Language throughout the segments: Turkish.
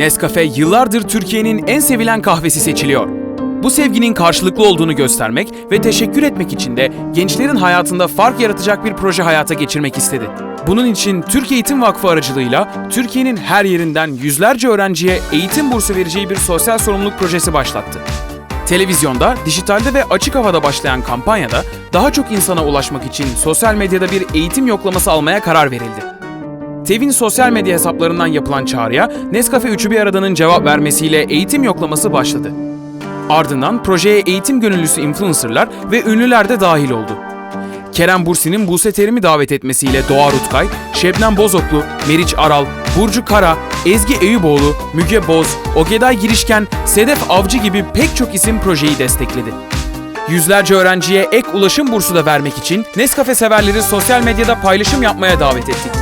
Nescafe yıllardır Türkiye'nin en sevilen kahvesi seçiliyor. Bu sevginin karşılıklı olduğunu göstermek ve teşekkür etmek için de gençlerin hayatında fark yaratacak bir proje hayata geçirmek istedi. Bunun için Türkiye Eğitim Vakfı aracılığıyla Türkiye'nin her yerinden yüzlerce öğrenciye eğitim bursu vereceği bir sosyal sorumluluk projesi başlattı. Televizyonda, dijitalde ve açık havada başlayan kampanyada daha çok insana ulaşmak için sosyal medyada bir eğitim yoklaması almaya karar verildi. TEV'in sosyal medya hesaplarından yapılan çağrıya Nescafe Üçü Bir Arada'nın cevap vermesiyle eğitim yoklaması başladı. Ardından projeye eğitim gönüllüsü influencerlar ve ünlüler de dahil oldu. Kerem Bursi'nin Buse Terim'i davet etmesiyle Doğa Rutkay, Şebnem Bozoklu, Meriç Aral, Burcu Kara, Ezgi Eyüboğlu, Müge Boz, Ogeday Girişken, Sedef Avcı gibi pek çok isim projeyi destekledi. Yüzlerce öğrenciye ek ulaşım bursu da vermek için Nescafe severleri sosyal medyada paylaşım yapmaya davet ettik.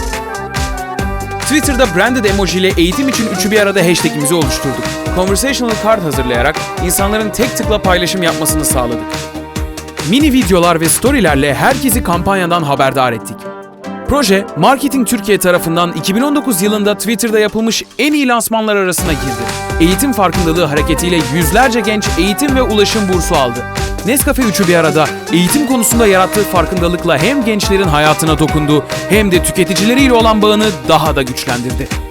Twitter'da branded emoji ile eğitim için üçü bir arada hashtagimizi oluşturduk. Conversational card hazırlayarak insanların tek tıkla paylaşım yapmasını sağladık. Mini videolar ve storylerle herkesi kampanyadan haberdar ettik. Proje, Marketing Türkiye tarafından 2019 yılında Twitter'da yapılmış en iyi lansmanlar arasına girdi. Eğitim farkındalığı hareketiyle yüzlerce genç eğitim ve ulaşım bursu aldı. Nescafe üçü bir arada eğitim konusunda yarattığı farkındalıkla hem gençlerin hayatına dokundu hem de tüketicileriyle olan bağını daha da güçlendirdi.